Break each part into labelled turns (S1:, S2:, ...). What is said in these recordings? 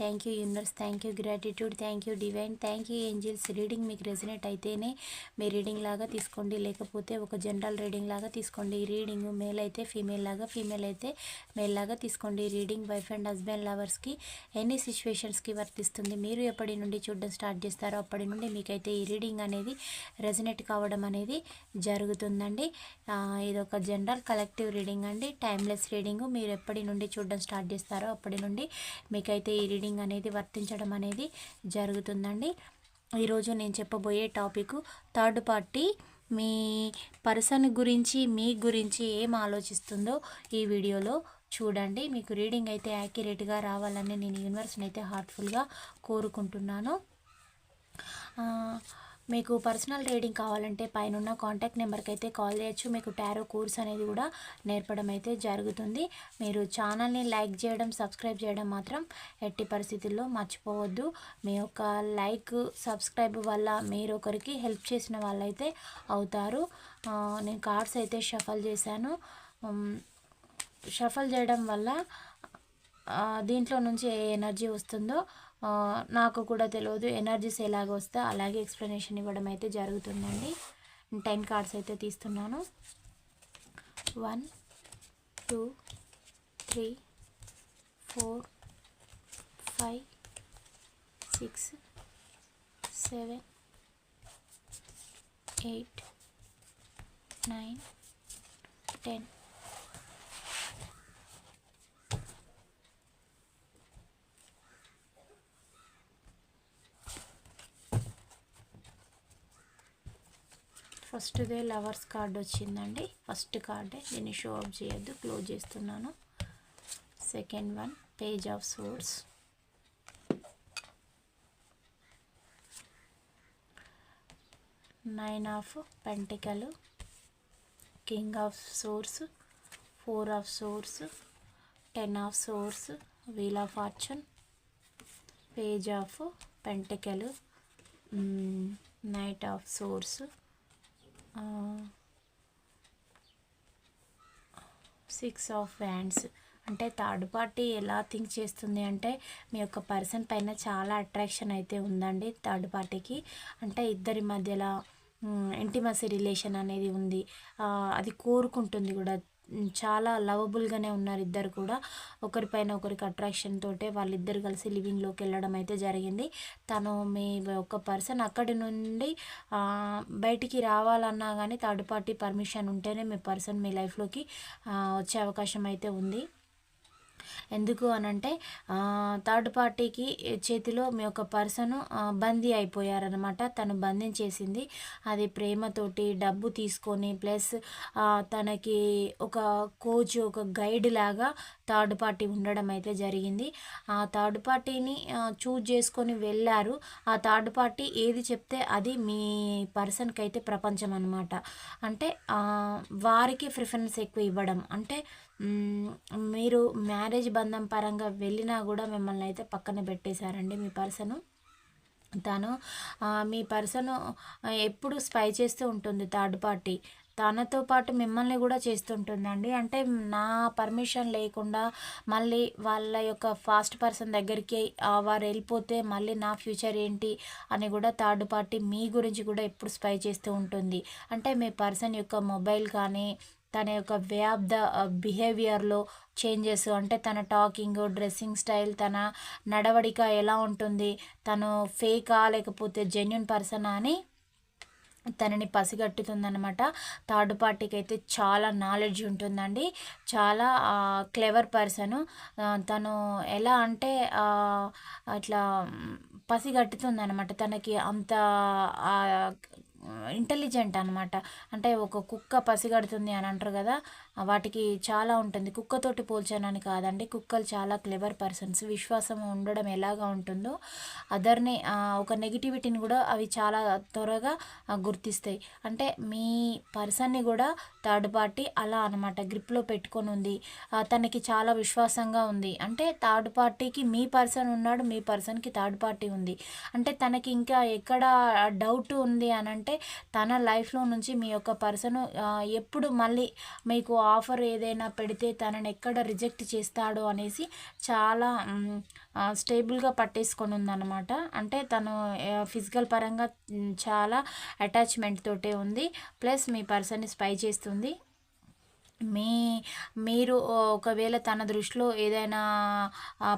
S1: thank you universe thank you gratitude thank you divine thank you angels reading మీకు resonate అయితేనే మీ reading లాగా తీసుకోండి. లేకపోతే ఒక జనరల్ రీడింగ్ లాగా తీసుకోండి. ఈ రీడింగ్ మేల్ అయితే ఫీమేల్ లాగా ఫీమేల్ అయితే మేల్ లాగా తీసుకోండి. రీడింగ్ వైఫ్ అండ్ హస్బెండ్ లవర్స్కి ఎన్ని సిచ్యువేషన్స్కి వర్తిస్తుంది? మీరు ఎప్పటి నుండి చూడడం స్టార్ట్ చేస్తారో అప్పటి నుండి మీకైతే ఈ రీడింగ్ అనేది రెజినేట్ కావడం అనేది జరుగుతుందండి. ఇది ఒక జనరల్ కలెక్టివ్ రీడింగ్ అండి. టైమ్లెస్ రీడింగ్ మీరు ఎప్పటి నుండి చూడడం స్టార్ట్ చేస్తారో అప్పటి నుండి మీకైతే ఈ రీడింగ్ రీడింగ్ అనేది వర్తించడం అనేది జరుగుతుందండి. ఈరోజు నేను చెప్పబోయే టాపిక్ థర్డ్ పార్టీ మీ పర్సన్ గురించి మీ గురించి ఏం ఆలోచిస్తుందో ఈ వీడియోలో చూడండి. మీకు రీడింగ్ అయితే యాక్యురేట్గా రావాలని నేను యూనివర్స్ని అయితే హార్ట్ఫుల్గా కోరుకుంటున్నాను. మీకు పర్సనల్ రీడింగ్ కావాలంటే పైన కాంటాక్ట్ నెంబర్కి అయితే కాల్ చేయొచ్చు. మీకు టారో కోర్స్ అనేది కూడా నేర్పడం అయితే జరుగుతుంది. మీరు ఛానల్ని లైక్ చేయడం సబ్స్క్రైబ్ చేయడం మాత్రం ఎట్టి పరిస్థితుల్లో మర్చిపోవద్దు. మీ యొక్క లైక్ సబ్స్క్రైబ్ వల్ల మీరు ఒకరికి హెల్ప్ చేసిన వాళ్ళైతే అవుతారు. నేను కార్డ్స్ అయితే షఫల్ చేశాను. షఫల్ చేయడం వల్ల దీంట్లో నుంచి ఏ ఎనర్జీ వస్తుందో నాకు కూడా తెలియదు ఎనర్జీస్ ఎలాగ వస్తే అలాగే ఎక్స్ప్లెనేషన్ ఇవ్వడం అయితే జరుగుతుందండి. టెన్ కార్డ్స్ అయితే తీస్తున్నాను. One two three four five six seven eight nine ten first the lovers card వచ్చిందండి. ఫస్ట్ కార్డే దీన్ని షో అప్ చేయొద్దు క్లోజ్ చేస్తున్నాను. Second one page of swords. Nine of pentacles king of swords four of swords ten of swords wheel of fortune page of pentacles knight of swords. Six of wands అంటే third party ఎలా think చేస్తుంది అంటే మీ యొక్క person పైన చాలా attraction అయితే ఉందండి third పార్టీకి. అంటే ఇద్దరి మధ్యలో ఇంటిమసీ రిలేషన్ అనేది ఉంది. అది కోరుకుంటుంది కూడా చాలా లవబుల్గానే ఉన్నారు ఇద్దరు కూడా. ఒకరిపైన ఒకరికి అట్రాక్షన్ తోటే వాళ్ళిద్దరు కలిసి లివింగ్లోకి వెళ్ళడం అయితే జరిగింది. తను మీ ఒక పర్సన్ అక్కడి నుండి బయటికి రావాలన్నా కానీ థర్డ్ పార్టీ పర్మిషన్ ఉంటేనే మీ పర్సన్ మీ లైఫ్లోకి వచ్చే అవకాశం అయితే ఉంది. ఎందుకు అనంటే థర్డ్ పార్టీకి చేతిలో మీ యొక్క పర్సన్ బందీ అయిపోయారనమాట తను బంధించేసింది అది ప్రేమతోటి డబ్బు తీసుకొని ప్లస్ తనకి ఒక కోచ్ ఒక గైడ్ లాగా థర్డ్ పార్టీ ఉండడం అయితే జరిగింది. ఆ థర్డ్ పార్టీని చూజ్ చేసుకొని వెళ్ళారు. ఆ థర్డ్ పార్టీ ఏది చెప్తే అది మీ పర్సన్కి అయితే ప్రపంచం అనమాట అంటే వారికి ప్రిఫరెన్స్ ఎక్కువ ఇవ్వడం. అంటే మీరు మ్యారేజ్ బంధం పరంగా వెళ్ళినా కూడా మిమ్మల్ని అయితే పక్కన పెట్టేశారండి మీ పర్సను. తను మీ పర్సన్ ఎప్పుడు స్పై చేస్తూ ఉంటుంది థర్డ్ పార్టీ. తనతో పాటు మిమ్మల్ని కూడా చేస్తుంటుందండి. అంటే నా పర్మిషన్ లేకుండా మళ్ళీ వాళ్ళ యొక్క ఫాస్ట్ పర్సన్ దగ్గరికి వారు వెళ్ళిపోతే మళ్ళీ నా ఫ్యూచర్ ఏంటి అని కూడా థర్డ్ పార్టీ మీ గురించి కూడా ఎప్పుడు స్పై చేస్తూ ఉంటుంది. అంటే మీ పర్సన్ యొక్క మొబైల్ కానీ తన యొక్క వే ఆఫ్ ద బిహేవియర్లో చేంజెస్ అంటే తన టాకింగ్ డ్రెస్సింగ్ స్టైల్ తన నడవడిక ఎలా ఉంటుంది తను ఫేకా లేకపోతే జెన్యున్ పర్సన్ అని తనని పసిగట్టుతుందనమాట థర్డ్ పార్టీకి అయితే చాలా నాలెడ్జ్ ఉంటుందండి. చాలా క్లెవర్ పర్సన్ తను ఎలా అంటే అట్లా పసిగట్టుతుంది అనమాట తనకి అంత ఇంటెలిజెంట్ అనమాట అంటే ఒక కుక్క పసిగడుతుంది అని అంటారు కదా వాటికి చాలా ఉంటుంది. కుక్కతోటి పోల్చానని కాదండి. కుక్కలు చాలా క్లెవర్ పర్సన్స్ విశ్వాసం ఉండడం ఎలాగా ఉంటుందో అదర్ని ఒక నెగిటివిటీని కూడా అవి చాలా త్వరగా గుర్తిస్తాయి. అంటే మీ పర్సన్ని కూడా థర్డ్ పార్టీ అలా అనమాట గ్రిప్లో పెట్టుకొని ఉంది. తనకి చాలా విశ్వాసంగా ఉంది. అంటే థర్డ్ పార్టీకి మీ పర్సన్ ఉన్నాడు మీ పర్సన్కి థర్డ్ పార్టీ ఉంది. అంటే తనకి ఇంకా ఎక్కడ డౌట్ ఉంది అని అంటే తన లైఫ్లో నుంచి మీ యొక్క పర్సన్ ఎప్పుడు మళ్ళీ మీకు ఆఫర్ ఏదైనా పెడితే తనని ఎక్కడ రిజెక్ట్ చేస్తాడో అనేసి చాలా స్టేబుల్గా పట్టేసుకొని ఉందన్నమాట అంటే తను ఫిజికల్ పరంగా చాలా అటాచ్మెంట్ తోటే ఉంది. ప్లస్ మీ పర్సన్ని స్పై చేస్తుంది. మీ మీరు ఒకవేళ తన దృష్టిలో ఏదైనా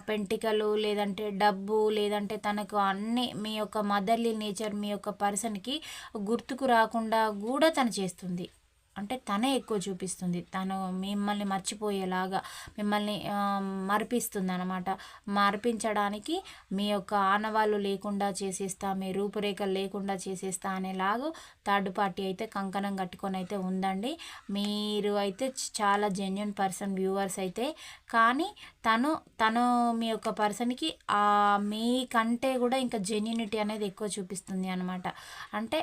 S1: పెంటికలు లేదంటే డబ్బు లేదంటే తనకు అన్ని మీ యొక్క మదర్లీ నేచర్ మీ యొక్క పర్సన్కి గుర్తుకు రాకుండా కూడా తను చేస్తుంది. అంటే తనే ఎక్కువ చూపిస్తుంది. తను మిమ్మల్ని మర్చిపోయేలాగా మిమ్మల్ని మరిపిస్తుంది అనమాట మరిపించడానికి మీ యొక్క ఆనవాళ్ళు లేకుండా చేసేస్తా మీ రూపురేఖలు లేకుండా చేసేస్తా అనేలాగా థర్డ్ పార్టీ అయితే కంకణం కట్టుకొని అయితే ఉందండి. మీరు అయితే చాలా జెన్యున్ పర్సన్ వ్యూవర్స్ అయితే. కానీ తను తను మీ యొక్క పర్సన్కి మీకంటే కూడా ఇంకా జెన్యునిటీ అనేది ఎక్కువ చూపిస్తుంది అనమాట అంటే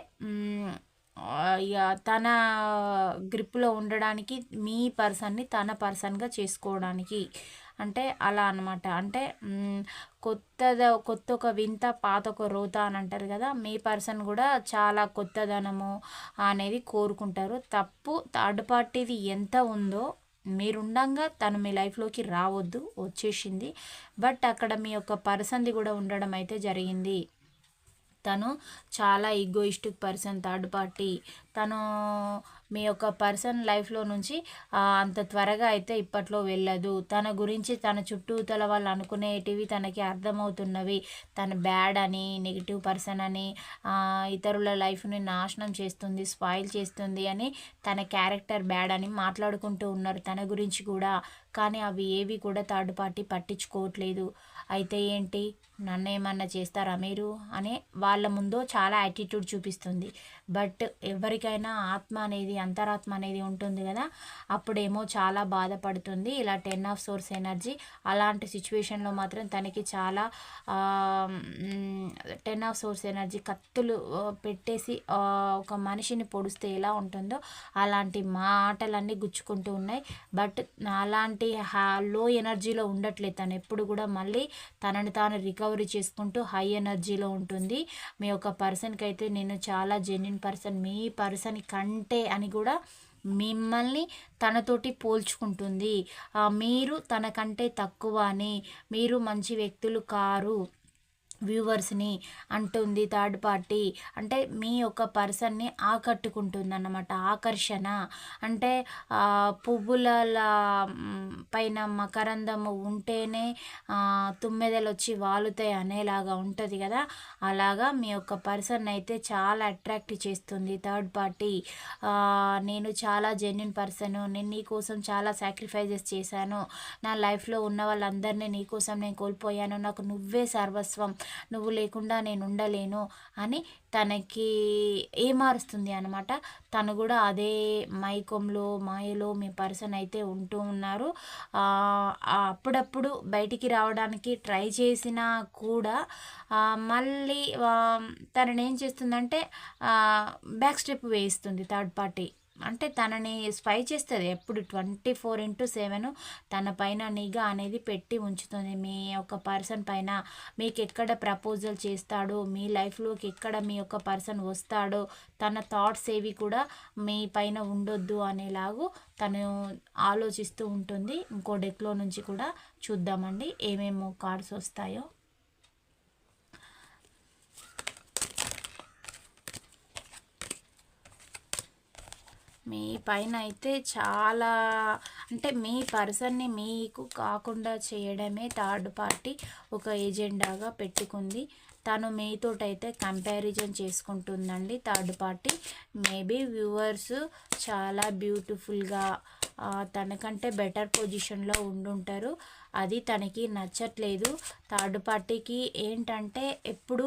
S1: తన గ్రిప్లో ఉండడానికి మీ పర్సన్ని తన పర్సన్గా చేసుకోవడానికి. అంటే అలా అనమాట అంటే కొత్తద కొత్త ఒక వింత పాత ఒక రోత అని అంటారు కదా మీ పర్సన్ కూడా చాలా కొత్తదనము అనేది కోరుకుంటారు. తప్పు థర్డ్ పార్టీది ఎంత ఉందో మీరుండగా తను మీ లైఫ్లోకి రావద్దు వచ్చేసింది. బట్ అక్కడ మీ యొక్క పర్సన్ది కూడా ఉండడం అయితే జరిగింది. తను చాలా ఈగోయిస్టిక్ పర్సన్ థర్డ్ పార్టీ తను మీ యొక్క పర్సన్ లైఫ్లో నుంచి అంత త్వరగా అయితే ఇప్పట్లో వెళ్ళదు. తన గురించి తన చుట్టూతల వాళ్ళు అనుకునేటివి తనకి అర్థమవుతున్నవి. తన బ్యాడ్ అని నెగిటివ్ పర్సన్ అని ఇతరుల లైఫ్ని నాశనం చేస్తుంది స్పాయిల్ చేస్తుంది అని తన క్యారెక్టర్ బ్యాడ్ అని మాట్లాడుకుంటూ ఉన్నారు తన గురించి కూడా. కానీ అవి ఏవి కూడా థర్డ్ పార్టీ పట్టించుకోవట్లేదు. అయితే ఏంటి? నన్ను ఏమన్నా చేస్తారా మీరు? అని వాళ్ళ ముందు చాలా యాటిట్యూడ్ చూపిస్తుంది. బట్ ఎవరికైనా ఆత్మ అనేది అంతరాత్మ అనేది ఉంటుంది కదా అప్పుడేమో చాలా బాధపడుతుంది. ఇలా టెన్ ఆఫ్ సోర్స్ ఎనర్జీ అలాంటి సిచ్యువేషన్లో మాత్రం తనకి చాలా టెన్ ఆఫ్ సోర్స్ ఎనర్జీ కత్తులు పెట్టేసి ఒక మనిషిని పొడిస్తే ఎలా ఉంటుందో అలాంటి మాటలన్నీ గుచ్చుకుంటూ ఉన్నాయి. బట్ అలాంటి లో ఎనర్జీలో ఉండట్లేదు తను. ఎప్పుడు కూడా మళ్ళీ తనని తాను రికవరీ చేసుకుంటూ హై ఎనర్జీలో ఉంటుంది. మీ యొక్క పర్సన్కి అయితే నేను చాలా జెన్యున్ పర్సన్ మీ పర్సన్ కంటే అని కూడా మిమ్మల్ని తనతోటి పోల్చుకుంటుంది. మీరు తనకంటే తక్కువ అని మీరు మంచి వ్యక్తులు కారు. వ్యూవర్స్ని అంటుంది థర్డ్ పార్టీ అంటే మీ యొక్క పర్సన్ని ఆకట్టుకుంటుంది అన్నమాట ఆకర్షణ. అంటే పువ్వుల పైన మకరందము ఉంటేనే తుమ్మెదలు వచ్చి వాలుతాయి అనేలాగా ఉంటుంది కదా. అలాగా మీ యొక్క పర్సన్ అయితే చాలా అట్రాక్ట్ చేస్తుంది థర్డ్ పార్టీ. నేను చాలా జెన్యున్ పర్సన్ నేను నీకోసం చాలా సాక్రిఫైజెస్ చేశాను. నా లైఫ్లో ఉన్న వాళ్ళందరినీ నీకోసం నేను కోల్పోయాను. నాకు నువ్వే సర్వస్వం. నువ్వు లేకుండా నేను ఉండలేను అని తనకి ఏమారుస్తుంది అనమాట తను కూడా అదే మైకంలో మాయలో మీ పర్సన్ అయితే ఉంటూ ఉన్నారు. అప్పుడప్పుడు బయటికి రావడానికి ట్రై చేసినా కూడా మళ్ళీ తనని ఏం చేస్తుందంటే బ్యాక్ స్టెప్ వేయిస్తుంది థర్డ్ పార్టీ. అంటే తనని స్పై చేస్తుంది. ఎప్పుడు ట్వంటీ ఫోర్ ఇంటూ సెవెన్ తన పైన నిఘా అనేది పెట్టి ఉంచుతుంది. మీ యొక్క పర్సన్ పైన మీకు ఎక్కడ ప్రపోజల్ చేస్తాడో మీ లైఫ్లోకి ఎక్కడ మీ యొక్క పర్సన్ వస్తాడో తన థాట్స్ ఏవి కూడా మీ పైన ఉండొద్దు అనేలాగు తను ఆలోచిస్తూ ఉంటుంది. ఇంకో డెక్లో నుంచి కూడా చూద్దామండి. ఏమేమో కార్డ్స్ వస్తాయో. మీ పైన అయితే చాలా అంటే మీ పర్సన్ని మీకు కాకుండా చేయడమే థర్డ్ పార్టీ ఒక ఏజెండాగా పెట్టుకుంది. తను మీతోటైతే కంపారిజన్ చేసుకుంటుందండి థర్డ్ పార్టీ. మేబీ వ్యూవర్స్ చాలా బ్యూటిఫుల్గా తనకంటే బెటర్ పొజిషన్లో ఉండుంటారు. అది తనకి నచ్చట్లేదు. థర్డ్ పార్టీకి ఏంటంటే ఎప్పుడు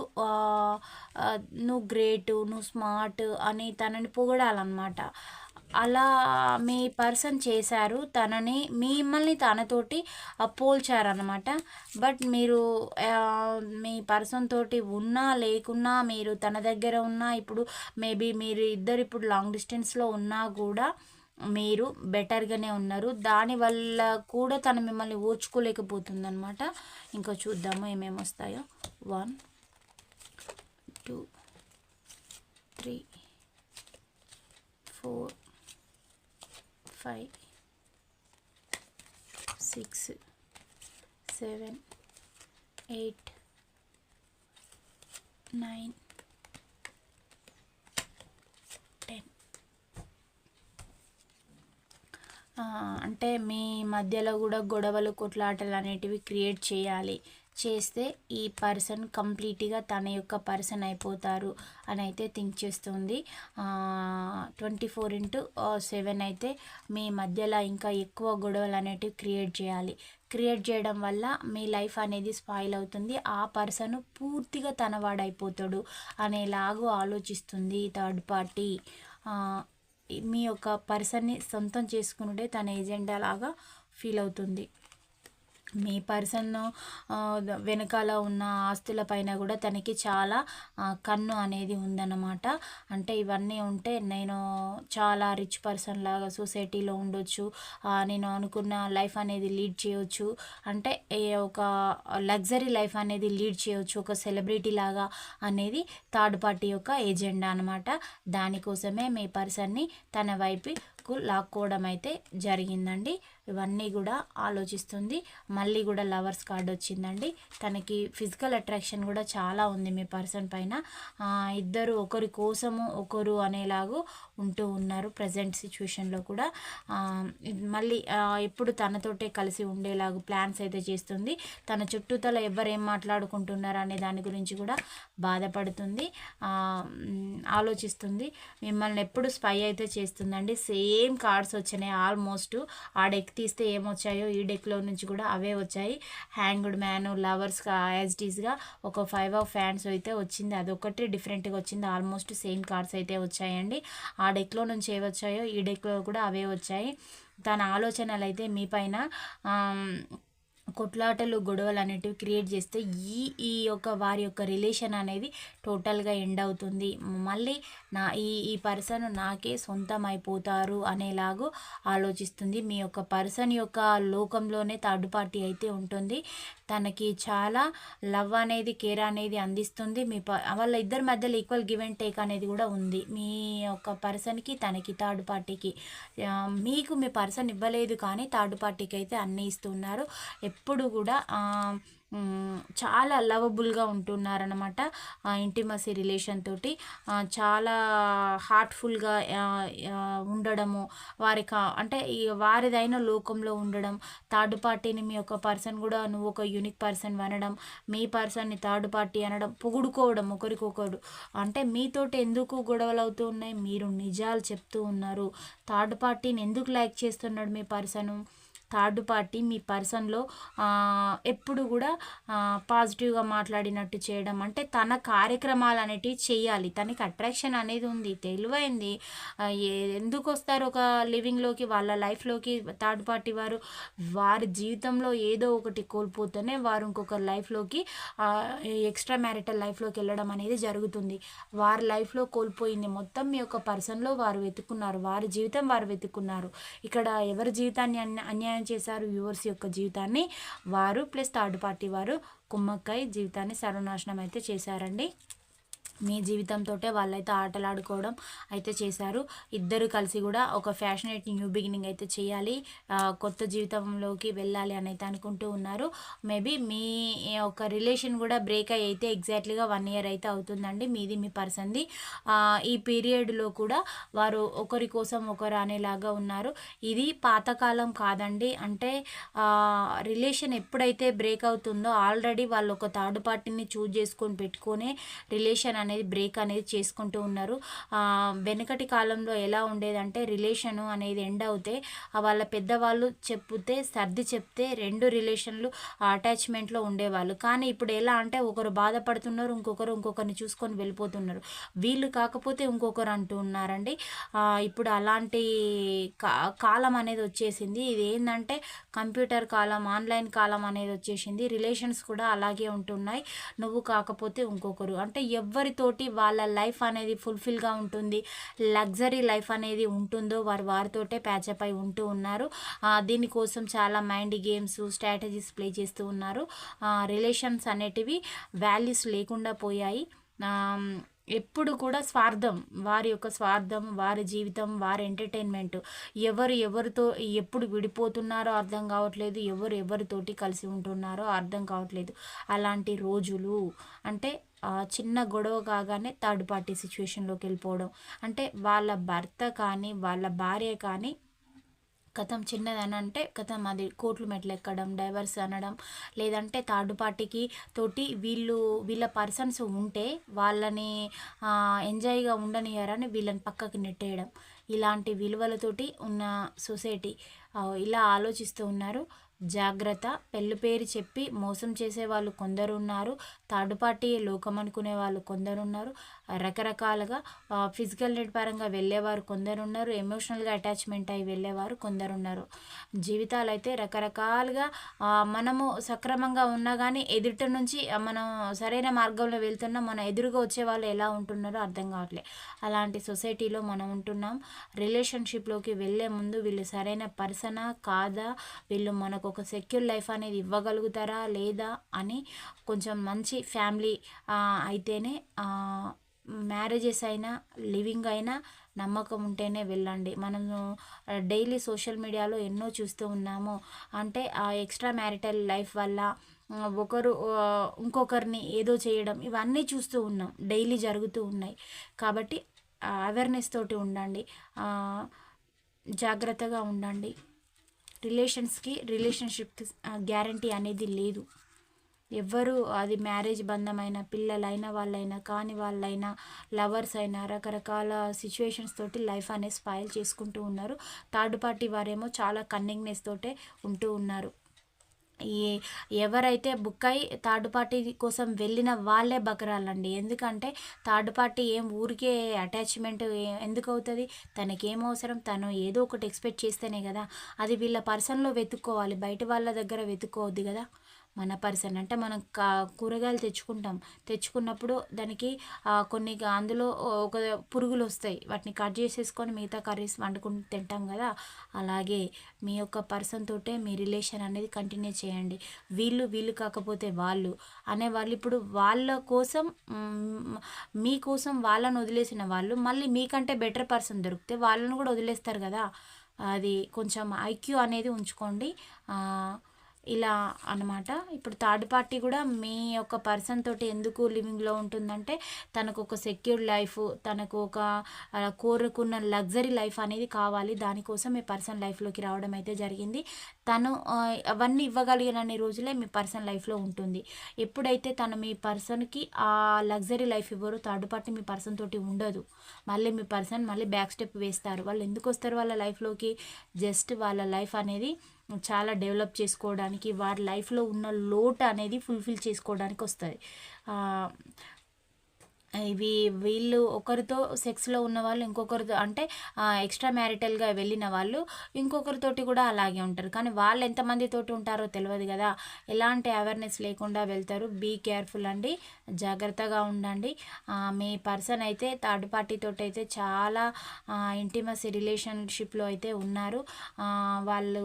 S1: నువ్వు గ్రేటు నువ్వు స్మార్ట్ అని తనని పొగడాలన్నమాట. అలా మీ పర్సన్ చేశారు తనని మిమ్మల్ని తనతోటి పోల్చారనమాట బట్ మీరు మీ పర్సన్ తోటి ఉన్నా లేకున్నా మీరు తన దగ్గర ఉన్నా ఇప్పుడు మేబీ మీరు ఇద్దరు ఇప్పుడు లాంగ్ డిస్టెన్స్లో ఉన్నా కూడా మీరు బెటర్గానే ఉన్నారు. దానివల్ల కూడా తను మిమ్మల్ని ఓర్చుకోలేకపోతుంది అనమాట ఇంకా చూద్దాము ఏమేమి వస్తాయో. One two three four five six seven eight nine ten అంటే మీ మధ్యలో కూడా గొడవలు కొట్లాటలు అనేటివి క్రియేట్ చేయాలి. చేస్తే ఈ పర్సన్ కంప్లీట్గా తన యొక్క పర్సన్ అయిపోతారు అని అయితే థింక్ చేస్తుంది. ట్వంటీ ఫోర్ ఇంటూ సెవెన్ అయితే మీ మధ్యలో ఇంకా ఎక్కువ గొడవలు అనేటివి క్రియేట్ చేయాలి. క్రియేట్ చేయడం వల్ల మీ లైఫ్ అనేది స్పాయిల్ అవుతుంది. ఆ పర్సన్ పూర్తిగా తనవాడైపోతాడు అనేలాగూ ఆలోచిస్తుంది థర్డ్ పార్టీ. మీ యొక్క పర్సన్ని సొంతం చేసుకున్నట్టే తన ఏజెండా లాగా ఫీల్ అవుతుంది. మీ పర్సన్ వెనకాల ఉన్న ఆస్తుల పైన కూడా తనకి చాలా కన్ను అనేది ఉందన్నమాట. అంటే ఇవన్నీ ఉంటే నేను చాలా రిచ్ పర్సన్ లాగా సొసైటీలో ఉండొచ్చు. నేను అనుకున్న లైఫ్ అనేది లీడ్ చేయవచ్చు అంటే ఒక లగ్జరీ లైఫ్ అనేది లీడ్ చేయవచ్చు ఒక సెలబ్రిటీ లాగా అనేది థర్డ్ పార్టీ యొక్క ఏజెండా అనమాట దానికోసమే మీ పర్సన్ని తన వైపు లాక్కోవడం అయితే జరిగిందండి. ఇవన్నీ కూడా ఆలోచిస్తుంది. మళ్ళీ కూడా లవర్స్ కార్డ్ వచ్చిందండి. తనకి ఫిజికల్ అట్రాక్షన్ కూడా చాలా ఉంది మీ పర్సన్ పైన. ఇద్దరు ఒకరి కోసము ఒకరు అనేలాగూ ఉంటూ ఉన్నారు ప్రజెంట్ సిచ్యువేషన్లో కూడా. మళ్ళీ ఎప్పుడు తనతోటే కలిసి ఉండేలాగా ప్లాన్స్ అయితే చేస్తుంది. తన చుట్టూతల ఎవరు ఏం మాట్లాడుకుంటున్నారు అనే దాని గురించి కూడా బాధపడుతుంది. ఆలోచిస్తుంది. మిమ్మల్ని ఎప్పుడు స్పై అయితే చేస్తుందండి సేమ్ కార్డ్స్ వచ్చినాయి ఆల్మోస్ట్ ఆ డెక్ తీస్తే ఏమొచ్చాయో ఈ డెక్లో నుంచి కూడా అవే వచ్చాయి. హ్యాంగ్డ్ మ్యాన్ లవర్స్ యాజ్టీస్గా ఒక ఫైవ్ ఆఫ్ ఫ్యాన్స్ అయితే వచ్చింది. అదొకటి డిఫరెంట్గా వచ్చింది. ఆల్మోస్ట్ సేమ్ కార్డ్స్ అయితే వచ్చాయండి. ఆ డెక్లో నుంచి ఏ వచ్చాయో ఈ డెక్లో కూడా అవే వచ్చాయి. తన ఆలోచనలు అయితే మీ పైన కొట్లాటలు గొడవలు అనేటివి క్రియేట్ చేస్తే ఈ ఈ యొక్క వారి యొక్క రిలేషన్ అనేది టోటల్గా ఎండ్ అవుతుంది. మళ్ళీ నా ఈ ఈ పర్సన్ నాకే సొంతం అయిపోతారు అనేలాగూ ఆలోచిస్తుంది. మీ యొక్క పర్సన్ యొక్క లోకంలోనే థర్డ్ పార్టీ అయితే ఉంటుంది. తనకి చాలా లవ్ అనేది కేర్ అనేది అందిస్తుంది. మీ ప వాళ్ళ ఇద్దరి మధ్యలో ఈక్వల్ గివ్ అండ్ టేక్ అనేది కూడా ఉంది. మీ యొక్క పర్సన్కి తనకి థర్డ్ పార్టీకి. మీకు మీ పర్సన్ ఇవ్వలేదు కానీ థర్డ్ పార్టీకి అయితే అన్నీ ఇస్తున్నారు. ఎప్పుడు కూడా చాలా లవబుల్గా ఉంటున్నారనమాట ఇంటిమసీ రిలేషన్ తోటి. చాలా హార్ట్ఫుల్గా ఉండడము వారి అంటే వారిదైన లోకంలో ఉండడం థర్డ్ పార్టీని మీ యొక్క పర్సన్ కూడా నువ్వు ఒక యూనిక్ పర్సన్ అనడం మీ పర్సన్ని థర్డ్ పార్టీ అనడం పొగుడుకోవడం ఒకరికొకరు. అంటే మీతోటి ఎందుకు గొడవలు అవుతూ ఉన్నాయి? మీరు నిజాలు చెప్తూ ఉన్నారు. థర్డ్ పార్టీని ఎందుకు లైక్ చేస్తున్నాడు మీ పర్సను? థర్డ్ పార్టీ మీ పర్సన్లో ఎప్పుడు కూడా పాజిటివ్గా మాట్లాడినట్టు చేయడం? అంటే తన కార్యక్రమాలు అనేటివి చేయాలి. తనకి అట్రాక్షన్ అనేది ఉంది తెలివైంది. ఎందుకు వస్తారు ఒక లివింగ్లోకి వాళ్ళ లైఫ్లోకి? థర్డ్ పార్టీ వారు వారి జీవితంలో ఏదో ఒకటి కోల్పోతేనే వారు ఇంకొక లైఫ్లోకి ఎక్స్ట్రా మ్యారిటల్ లైఫ్లోకి వెళ్ళడం అనేది జరుగుతుంది. వారి లైఫ్లో కోల్పోయింది మొత్తం మీ యొక్క పర్సన్లో వారు వెతుకున్నారు వారి జీవితం వారు వెతుకున్నారు ఇక్కడ ఎవరి జీవితాన్ని అన్యాయం అన్యాయం చేశారు వ్యూవర్స్ యొక్క జీవితాన్ని. వారు ప్లస్ థర్డ్ పార్టీ వారు కుమ్మక్కై జీవితాన్ని సర్వనాశనం అయితే చేశారండి. మీ జీవితంతో వాళ్ళైతే ఆటలాడుకోవడం అయితే చేశారు. ఇద్దరు కలిసి కూడా ఒక ఫ్యాషనేట్ న్యూ బిగినింగ్ అయితే చేయాలి కొత్త జీవితంలోకి వెళ్ళాలి అని అయితే అనుకుంటూ ఉన్నారు. మేబీ మీ ఒక రిలేషన్ కూడా బ్రేక్ అయ్యి అయితే ఎగ్జాక్ట్లీగా వన్ ఇయర్ అయితే అవుతుందండి మీది మీ పర్సన్ది. ఈ పీరియడ్లో కూడా వారు ఒకరి కోసం ఒకరు అనేలాగా ఉన్నారు. ఇది పాతకాలం కాదండి. అంటే రిలేషన్ ఎప్పుడైతే బ్రేక్ అవుతుందో ఆల్రెడీ వాళ్ళు ఒక థర్డ్ పార్టీని చూజ్ చేసుకొని పెట్టుకొని రిలేషన్ అనేది బ్రేక్ అనేది చేసుకుంటూ ఉన్నారు. వెనకటి కాలంలో ఎలా ఉండేదంటే రిలేషను అనేది ఎండ్ అవుతే వాళ్ళ పెద్దవాళ్ళు చెప్తే సర్ది చెప్తే రెండు రిలేషన్లు అటాచ్మెంట్లో ఉండేవాళ్ళు. కానీ ఇప్పుడు ఎలా అంటే ఒకరు బాధపడుతున్నారు ఇంకొకరు ఇంకొకరిని చూసుకొని వెళ్ళిపోతున్నారు. వీళ్ళు కాకపోతే ఇంకొకరు అంటూ ఉన్నారండి. ఇప్పుడు అలాంటి కా కాలం అనేది వచ్చేసింది. ఇది ఏంటంటే కంప్యూటర్ కాలం ఆన్లైన్ కాలం అనేది వచ్చేసింది. రిలేషన్స్ కూడా అలాగే ఉంటున్నాయి. నువ్వు కాకపోతే ఇంకొకరు. అంటే తోటి వాళ్ళ లైఫ్ అనేది ఫుల్ఫిల్గా ఉంటుంది లగ్జరీ లైఫ్ అనేది ఉంటుందో వారు వారితోటే ప్యాచప్ అయి ఉంటూ ఉన్నారు. దీనికోసం చాలా మైండ్ గేమ్స్ స్ట్రాటజీస్ ప్లే చేస్తూ ఉన్నారు. రిలేషన్స్ అనేటివి వాల్యూస్ లేకుండా పోయాయి. ఎప్పుడు కూడా స్వార్థం వారి యొక్క స్వార్థం వారి జీవితం వారి ఎంటర్టైన్మెంట్ ఎవరు ఎవరితో ఎప్పుడు విడిపోతున్నారో అర్థం కావట్లేదు ఎవరు ఎవరితోటి కలిసి ఉంటున్నారో అర్థం కావట్లేదు. అలాంటి రోజులు అంటే చిన్న గొడవ కాగానే థర్డ్ పార్టీ సిచ్యువేషన్లోకి వెళ్ళిపోవడం. అంటే వాళ్ళ భర్త కానీ వాళ్ళ భార్య కానీ కథం చిన్నదని అంటే కథం అది కోట్లు మెట్లు ఎక్కడం డైవర్స్ అనడం లేదంటే థర్డ్ పార్టీకి తోటి వీళ్ళు వీళ్ళ పర్సన్స్ ఉంటే వాళ్ళని ఎంజాయ్గా ఉండనియరని వీళ్ళని పక్కకి నెట్టేయడం. ఇలాంటి విలువలతోటి ఉన్న సొసైటీ ఇలా ఆలోచిస్తూ ఉన్నారు. జాగ్రత్త పెళ్ళి పేరు చెప్పి మోసం చేసే వాళ్ళు కొందరు ఉన్నారు. థర్డ్ పార్టీ లోకం అనుకునే వాళ్ళు కొందరు ఉన్నారు. రకరకాలుగా ఫిజికల్ నీడ్ పరంగా వెళ్ళేవారు కొందరు ఉన్నారు ఎమోషనల్గా అటాచ్మెంట్ అయి వెళ్ళేవారు కొందరు ఉన్నారు జీవితాలు అయితే రకరకాలుగా మనము సక్రమంగా ఉన్నా కానీ ఎదుట నుంచి మనం సరైన మార్గంలో వెళ్తున్నా మన ఎదురుగా వచ్చే వాళ్ళు ఎలా ఉంటున్నారో అర్థం కావట్లే. అలాంటి సొసైటీలో మనం ఉంటున్నాం. రిలేషన్షిప్లోకి వెళ్ళే ముందు వీళ్ళు సరైన పర్సనా కాదా? వీళ్ళు మనకు ఒక సెక్యూర్ లైఫ్ అనేది ఇవ్వగలుగుతారా? లేదా? అని కొంచెం మంచి ఫ్యామిలీ అయితేనే మ్యారేజెస్ అయినా లివింగ్ అయినా నమ్మకం ఉంటేనే వెళ్ళండి. మనము డైలీ సోషల్ మీడియాలో ఎన్నో చూస్తూ ఉన్నాము. అంటే ఆ ఎక్స్ట్రా మ్యారిటల్ లైఫ్ వల్ల ఒకరు ఇంకొకరిని ఏదో చేయడం ఇవన్నీ చూస్తూ ఉన్నాం. డైలీ జరుగుతూ ఉన్నాయి. కాబట్టి అవేర్నెస్ తోటి ఉండండి. జాగ్రత్తగా ఉండండి. రిలేషన్స్కి రిలేషన్షిప్కి గ్యారంటీ అనేది లేదు. ఎవ్వరు అది మ్యారేజ్ బంధమైన పిల్లలైన వాళ్ళైనా కాని వాళ్ళైనా లవర్స్ అయినా రకరకాల సిచ్యువేషన్స్ తోటి లైఫ్ అనేది స్పాయిల్ చేసుకుంటూ ఉన్నారు. థర్డ్ పార్టీ వారేమో చాలా కన్నింగ్నెస్ తోటే ఉంటూ ఉన్నారు. ఈ ఎవరైతే బుక్ అయి థర్డ్ పార్టీ కోసం వెళ్ళిన వాళ్ళే బకరాలండి. ఎందుకంటే థర్డ్ పార్టీ ఏం ఊరికే అటాచ్మెంట్ ఎందుకు అవుతుంది? తనకేం అవసరం? తను ఏదో ఒకటి ఎక్స్పెక్ట్ చేస్తేనే కదా. అది వీళ్ళ పర్సన్లో వెతుక్కోవాలి. బయట వాళ్ళ దగ్గర వెతుక్కోవద్దు కదా. మన పర్సన్ అంటే మనం కా కూరగాయలు తెచ్చుకుంటాం. తెచ్చుకున్నప్పుడు దానికి కొన్ని అందులో ఒక పురుగులు వస్తాయి. వాటిని కట్ చేసేసుకొని మిగతా కర్రీస్ వండుకుని తింటాం కదా. అలాగే మీ యొక్క పర్సన్ తోటే మీ రిలేషన్ అనేది కంటిన్యూ చేయండి. వీళ్ళు వీళ్ళు కాకపోతే వాళ్ళు అనే వాళ్ళు ఇప్పుడు వాళ్ళ కోసం మీకోసం వాళ్ళని వదిలేసిన వాళ్ళు మళ్ళీ మీకంటే బెటర్ పర్సన్ దొరికితే వాళ్ళని కూడా వదిలేస్తారు కదా. అది కొంచెం ఐక్యూ అనేది ఉంచుకోండి. ఇలా అన్నమాట. ఇప్పుడు థర్డ్ పార్టీ కూడా మీ యొక్క పర్సన్ తోటి ఎందుకు లివింగ్లో ఉంటుందంటే తనకు ఒక సెక్యూర్ లైఫ్ తనకు ఒక కోరుకున్న లగ్జరీ లైఫ్ అనేది కావాలి. దానికోసం మీ పర్సన్ లైఫ్లోకి రావడం అయితే జరిగింది. తను అవన్నీ ఇవ్వగలిగినన్ని రోజులే మీ పర్సన్ లైఫ్లో ఉంటుంది. ఎప్పుడైతే తను మీ పర్సన్కి ఆ లగ్జరీ లైఫ్ ఇవ్వరు థర్డ్ పార్టీ మీ పర్సన్ తోటి ఉండదు. మళ్ళీ మీ పర్సన్ మళ్ళీ బ్యాక్ స్టెప్ వేస్తారు. వాళ్ళు ఎందుకు వస్తారు వాళ్ళ లైఫ్లోకి? జస్ట్ వాళ్ళ లైఫ్ అనేది చాలా డెవలప్ చేసుకోవడానికి వారి లైఫ్లో ఉన్న లోటు అనేది ఫుల్ఫిల్ చేసుకోవడానికి వస్తుంది. ఇవి వీళ్ళు ఒకరితో సెక్స్లో ఉన్న వాళ్ళు ఇంకొకరితో అంటే ఎక్స్ట్రా మ్యారిటల్గా వెళ్ళిన వాళ్ళు ఇంకొకరితోటి కూడా అలాగే ఉంటారు. కానీ వాళ్ళు ఎంతమందితోటి ఉంటారో తెలియదు కదా. ఎలాంటి అవేర్నెస్ లేకుండా వెళ్తారు. బీ కేర్ఫుల్ అండి. జాగ్రత్తగా ఉండండి. మీ పర్సన్ అయితే థర్డ్ పార్టీ తోటి అయితే చాలా ఇంటిమసీ రిలేషన్షిప్లో అయితే ఉన్నారు. వాళ్ళు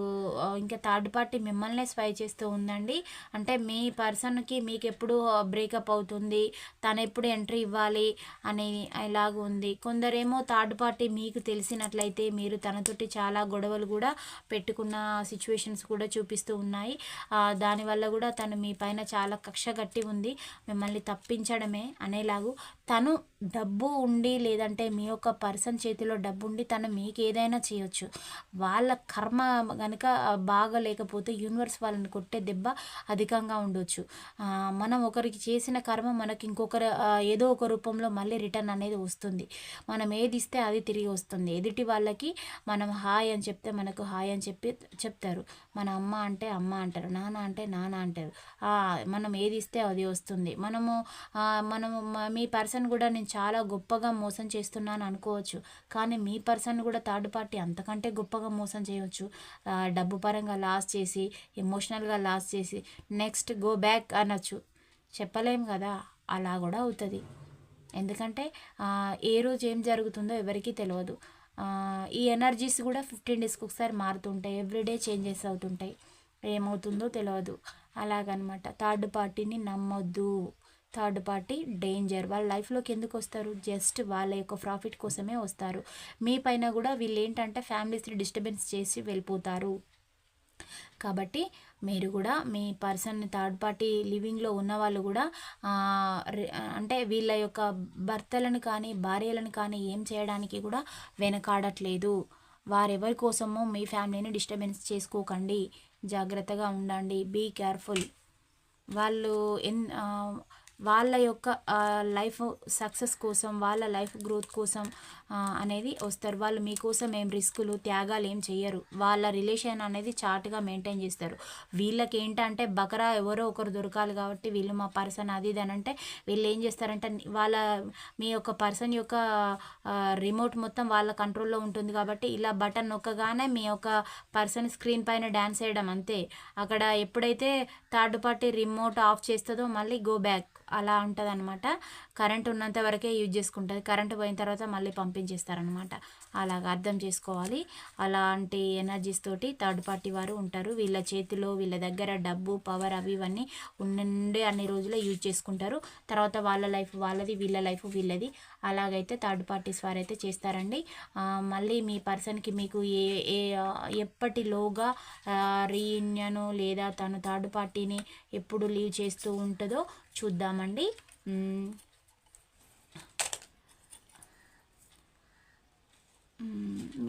S1: ఇంకా థర్డ్ పార్టీ మిమ్మల్ని స్పై చేస్తూ ఉందండి. అంటే మీ పర్సన్కి మీకు ఎప్పుడు బ్రేకప్ అవుతుంది. తను ఎప్పుడు ఎంట్రీ ఇవ్వాలి అనే ఇలాగ ఉంది. కొందరేమో థర్డ్ పార్టీ మీకు తెలిసినట్లయితే మీరు తనతోటి చాలా గొడవలు కూడా పెట్టుకున్న సిచ్యువేషన్స్ కూడా చూపిస్తూ ఉన్నాయి. దానివల్ల కూడా తను మీ పైన చాలా కక్ష కట్టి ఉంది. మిమ్మల్ని తప్పించడమే అనేలాగు తను డబ్బు ఉండి లేదంటే మీ యొక్క పర్సన్ చేతిలో డబ్బు ఉండి తను మీకు ఏదైనా చేయొచ్చు. వాళ్ళ కర్మ కనుక బాగా లేకపోతే యూనివర్స్ వాళ్ళని కొట్టే దెబ్బ అధికంగా ఉండొచ్చు. మనం ఒకరికి చేసిన కర్మ మనకి ఇంకొకరు ఏదో ఒక రూపంలో మళ్ళీ రిటర్న్ అనేది వస్తుంది. మనం ఏది ఇస్తే అది తిరిగి వస్తుంది. ఎదుటి వాళ్ళకి మనం హాయ్ అని చెప్తే మనకు హాయ్ అని చెప్పి చెప్తారు. మన అమ్మ అంటే అమ్మ అంటారు నాన్న అంటే నాన్న అంటారు. మనం ఏది ఇస్తే అది వస్తుంది. మనము మనము మీ పర్సన్ కూడా నేను చాలా గొప్పగా మోసం చేస్తున్నాను అనుకోవచ్చు. కానీ మీ పర్సన్ కూడా థర్డ్ పార్టీ అంతకంటే గొప్పగా మోసం చేయవచ్చు డబ్బు పరంగా లాస్ చేసి ఎమోషనల్గా లాస్ చేసి నెక్స్ట్ గో బ్యాక్ అనొచ్చు. చెప్పలేం కదా? అలా కూడా అవుతుంది. ఎందుకంటే ఏ రోజు ఏం జరుగుతుందో ఎవరికీ తెలియదు ఈ ఎనర్జీస్ కూడా ఫిఫ్టీన్ డేస్కి ఒకసారి మారుతుంటాయి. ఎవ్రీడే చేంజెస్ అవుతుంటాయి. ఏమవుతుందో తెలియదు అలాగనమాట. థర్డ్ పార్టీని నమ్మొద్దు. Third party danger. వాళ్ళ లైఫ్లోకి ఎందుకు వస్తారు? జస్ట్ వాళ్ళ యొక్క ప్రాఫిట్ కోసమే వస్తారు. మీ పైన కూడా వీళ్ళు ఏంటంటే ఫ్యామిలీస్ని డిస్టర్బెన్స్ చేసి వెళ్ళిపోతారు. కాబట్టి మీరు కూడా మీ పర్సన్ థర్డ్ పార్టీ లివింగ్లో ఉన్న వాళ్ళు కూడా అంటే వీళ్ళ యొక్క భర్తలను కానీ భార్యలను కానీ ఏం చేయడానికి కూడా వెనకాడట్లేదు. వారెవరి కోసమో మీ ఫ్యామిలీని డిస్టర్బెన్స్ చేసుకోకండి. జాగ్రత్తగా ఉండండి. Be careful. వాళ్ళు ఎన్ వాళ్ళ యొక్క లైఫ్ సక్సెస్ కోసం వాళ్ళ లైఫ్ గ్రోత్ కోసం అనేది వస్తారు. వాళ్ళు మీకోసం ఏం రిస్కులు త్యాగాలు ఏం చేయరు వాళ్ళ రిలేషన్ అనేది చాటుగా మెయింటైన్ చేస్తారు. వీళ్ళకి ఏంటంటే బకరా ఎవరో ఒకరు దొరకాలి కాబట్టి వీళ్ళు మా పర్సన్ అది ఇది అని అంటే వీళ్ళు ఏం చేస్తారంటే వాళ్ళ మీ యొక్క పర్సన్ యొక్క రిమోట్ మొత్తం వాళ్ళ కంట్రోల్లో ఉంటుంది కాబట్టి ఇలా బటన్ నొక్కగానే మీ యొక్క పర్సన్ స్క్రీన్ పైన డ్యాన్స్ చేయడం అంతే. అక్కడ ఎప్పుడైతే థర్డ్ పార్టీ రిమోట్ ఆఫ్ చేస్తుందో మళ్ళీ గో బ్యాక్. అలా ఉంటుంది అనమాట కరెంట్ ఉన్నంత వరకే యూజ్ చేసుకుంటుంది. కరెంట్ పోయిన తర్వాత మళ్ళీ పంపించేస్తారనమాట అలాగ అర్థం చేసుకోవాలి. అలాంటి ఎనర్జీస్ తోటి థర్డ్ పార్టీ వారు ఉంటారు. వీళ్ళ చేతిలో వీళ్ళ దగ్గర డబ్బు పవర్ అవి ఇవన్నీ ఉండే అన్ని రోజులే యూజ్ చేసుకుంటారు. తర్వాత వాళ్ళ లైఫ్ వాళ్ళది వీళ్ళ లైఫ్ వీళ్ళది. అలాగైతే థర్డ్ పార్టీస్ వారు అయితే చేస్తారండి మళ్ళీ మీ పర్సన్కి మీకు ఏ ఏ ఎప్పటిలోగా రీయూనియన్ లేదా తను థర్డ్ పార్టీని ఎప్పుడు లీవ్ చేస్తూ ఉంటుందో చూద్దామండి.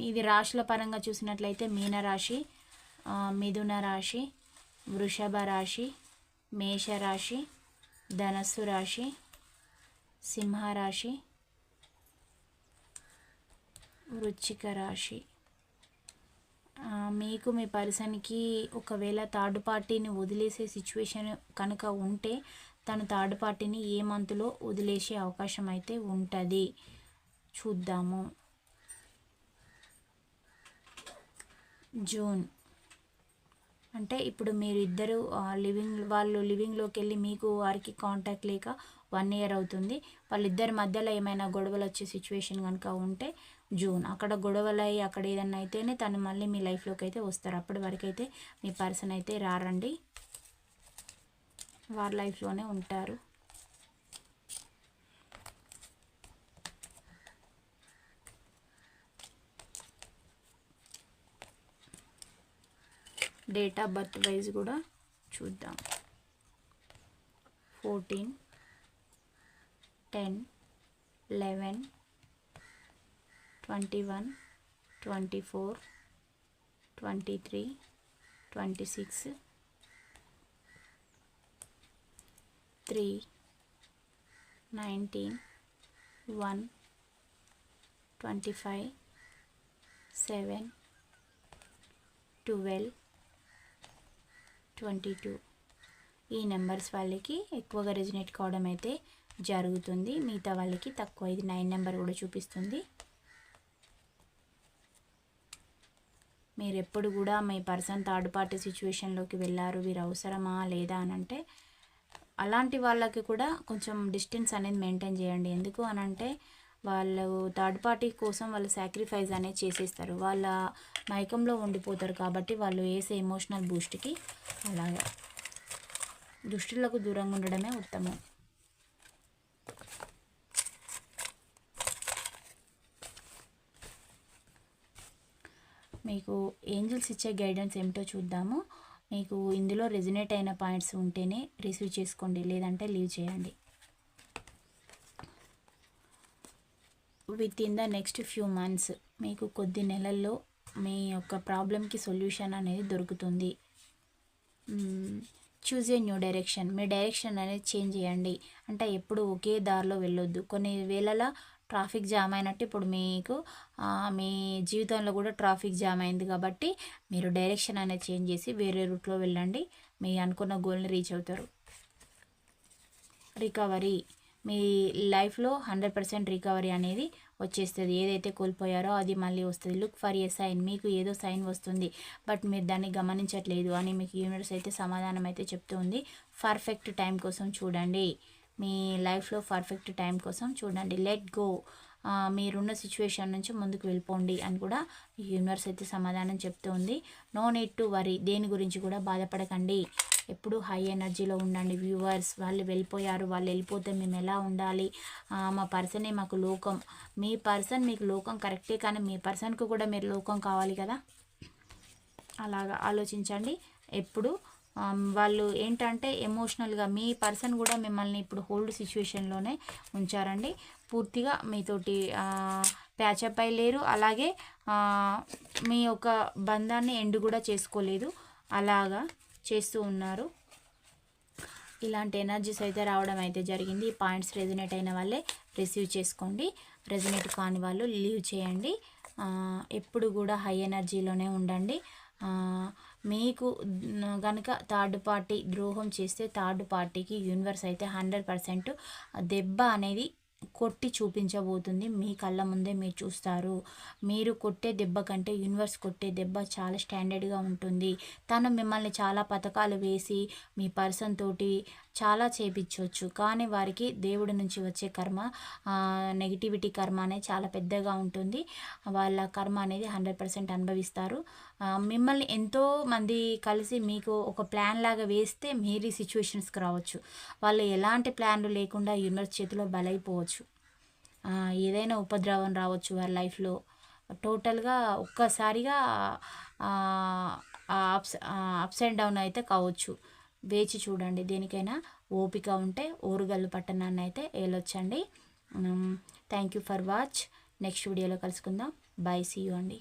S1: ఇది రాశుల పరంగా చూసినట్లయితే మీనరాశి మిథున రాశి వృషభ రాశి మేషరాశి ధనస్సు రాశి సింహరాశి వృచ్చిక రాశి. మీకు మీ పర్సన్కి ఒకవేళ థర్డ్ పార్టీని వదిలేసే సిచ్యువేషన్ కనుక ఉంటే తను థర్డ్ పార్టీని ఏ మంత్లో వదిలేసే అవకాశం అయితే ఉంటుంది. చూద్దాము. జూన్. అంటే ఇప్పుడు మీరు ఇద్దరు లివింగ్ వాళ్ళు లివింగ్లోకి వెళ్ళి మీకు వారికి కాంటాక్ట్ లేక వన్ ఇయర్ అవుతుంది. వాళ్ళిద్దరి మధ్యలో ఏమైనా గొడవలు వచ్చే సిచ్యువేషన్ కనుక ఉంటే జూన్. అక్కడ గొడవలు అయ్యి అక్కడ ఏదన్నా అయితేనే తను మళ్ళీ మీ లైఫ్లోకి అయితే వస్తారు. అప్పటి వరకు అయితే మీ పర్సన్ అయితే రారండి. వారి లైఫ్లోనే ఉంటారు. డేట్ ఆఫ్ బర్త్ వైజ్ కూడా చూద్దాం. Fourteen ten eleven twenty one twenty four twenty three twenty six three nineteen one twenty five seven twelve twenty two. ఈ నెంబర్స్ వాళ్ళకి ఎక్కువగా రెజినేట్ కావడం అయితే జరుగుతుంది. మిగతా వాళ్ళకి తక్కువ. ఇది నైన్ నెంబర్ కూడా చూపిస్తుంది. మీరు ఎప్పుడు కూడా మీ పర్సన్ థర్డ్ పార్టీ సిచ్యువేషన్లోకి వెళ్ళారు వీరు అవసరమా లేదా అని అంటే అలాంటి వాళ్ళకి కూడా కొంచెం డిస్టెన్స్ అనేది మెయింటైన్ చేయండి. ఎందుకు అని అంటే వాళ్ళు థర్డ్ పార్టీ కోసం వాళ్ళు సాక్రిఫైస్ అనేది చేసేస్తారు. వాళ్ళ మైకంలో ఉండిపోతారు కాబట్టి వాళ్ళు వేసే ఎమోషనల్ బూస్ట్కి అలాగా. దుష్టులకు దూరంగా ఉండడమే ఉత్తమం. మీకు ఏంజిల్స్ ఇచ్చే గైడెన్స్ ఏమిటో చూద్దాము. మీకు ఇందులో రెజినేట్ అయిన పాయింట్స్ ఉంటేనే రిసీవ్ చేసుకోండి లేదంటే లీవ్ చేయండి. With in the next few months మీకు కొద్ది నెలల్లో మీ యొక్క ప్రాబ్లంకి సొల్యూషన్ అనేది దొరుకుతుంది. చూజ్ ఏ న్యూ డైరెక్షన్ మీ డైరెక్షన్ అనేది చేంజ్ చేయండి. అంటే ఎప్పుడు ఒకే దారిలో వెళ్ళొద్దు. కొన్ని వేళల ట్రాఫిక్ జామ్ అయినట్టు ఇప్పుడు మీకు మీ జీవితంలో కూడా ట్రాఫిక్ జామ్ అయింది కాబట్టి మీరు డైరెక్షన్ అనేది చేంజ్ చేసి వేరే రూట్లో వెళ్ళండి. మీ అనుకున్న గోల్ని రీచ్ అవుతారు. రికవరీ మీ లైఫ్లో హండ్రెడ్ పర్సెంట్ రికవరీ అనేది వచ్చేస్తుంది. ఏదైతే కోల్పోయారో అది మళ్ళీ వస్తుంది. Look for a sign. మీకు ఏదో సైన్ వస్తుంది బట్ మీరు దాన్ని గమనించట్లేదు అని మీకు యూనివర్స్ అయితే సమాధానం అయితే చెప్తూ ఉంది. పర్ఫెక్ట్ టైం కోసం చూడండి. మీ లైఫ్లో పర్ఫెక్ట్ టైం కోసం చూడండి. Let go. మీరున్న సిచ్యువేషన్ నుంచి ముందుకు వెళ్ళిపోండి అని కూడా యూనివర్స్ అయితే సమాధానం చెప్తూ ఉంది. No need to worry. దేని గురించి కూడా బాధపడకండి. ఎప్పుడు హై ఎనర్జీలో ఉండండి వ్యూవర్స్. వాళ్ళు వెళ్ళిపోయారు. వాళ్ళు వెళ్ళిపోతే మేము ఎలా ఉండాలి? మా పర్సనే మాకు లోకం. మీ పర్సన్ మీకు లోకం కరెక్టే కానీ మీ పర్సన్కు కూడా మీరు లోకం కావాలి కదా? అలాగా ఆలోచించండి. ఎప్పుడు వాళ్ళు ఏంటంటే ఎమోషనల్గా మీ పర్సన్ కూడా మిమ్మల్ని ఇప్పుడు హోల్డ్ సిచ్యువేషన్లోనే ఉంచారండి. పూర్తిగా మీతోటి ప్యాచప్ అయి లేరు. అలాగే మీ యొక్క బంధాన్ని ఎండు కూడా చేసుకోలేదు. అలాగా చేస్తూ ఉన్నారు. ఇలాంటి ఎనర్జీస్ అయితే రావడం అయితే జరిగింది. ఈ పాయింట్స్ రెజినేట్ అయిన వాళ్ళే రిసీవ్ చేసుకోండి. రెజినేట్ కాని వాళ్ళు లీవ్ చేయండి. ఎప్పుడు కూడా హై ఎనర్జీలోనే ఉండండి. మీకు కనుక థర్డ్ పార్టీ ద్రోహం చేస్తే థర్డ్ పార్టీకి యూనివర్స్ అయితే హండ్రెడ్ పర్సెంట్ దెబ్బ అనేది కొట్టి చూపించబోతుంది. మీ కళ్ళ ముందే మీరు చూస్తారు. మీరు కొట్టే దెబ్బ కంటే యూనివర్స్ కొట్టే దెబ్బ చాలా స్టాండర్డ్గా ఉంటుంది. తను మిమ్మల్ని చాలా పథకాలు వేసి మీ పర్సన్ తోటి చాలా చేపించవచ్చు. కానీ వారికి దేవుడి నుంచి వచ్చే కర్మ నెగిటివిటీ కర్మ అనేది చాలా పెద్దగా ఉంటుంది. వాళ్ళ కర్మ అనేది హండ్రెడ్ పర్సెంట్ అనుభవిస్తారు. మిమ్మల్ని ఎంతో మంది కలిసి మీకు ఒక ప్లాన్ లాగా వేస్తే మీరు ఈ సిచ్యువేషన్స్కి రావచ్చు. వాళ్ళు ఎలాంటి ప్లాన్లు లేకుండా యూనివర్స్ చేతిలో బలైపోవచ్చు. ఏదైనా ఉపద్రవం రావచ్చు వారి లైఫ్లో టోటల్గా ఒక్కసారిగా అప్స్ అప్స్ అండ్ డౌన్ అయితే కావచ్చు. వేచి చూడండి. దేనికైనా ఓపిక ఉంటే ఓరుగల్లు పట్టణాన్ని అయితే వెళ్ళొచ్చండి thank you for watch. Next వీడియోలో కలుసుకుందాం. బై సీ యూ అండి.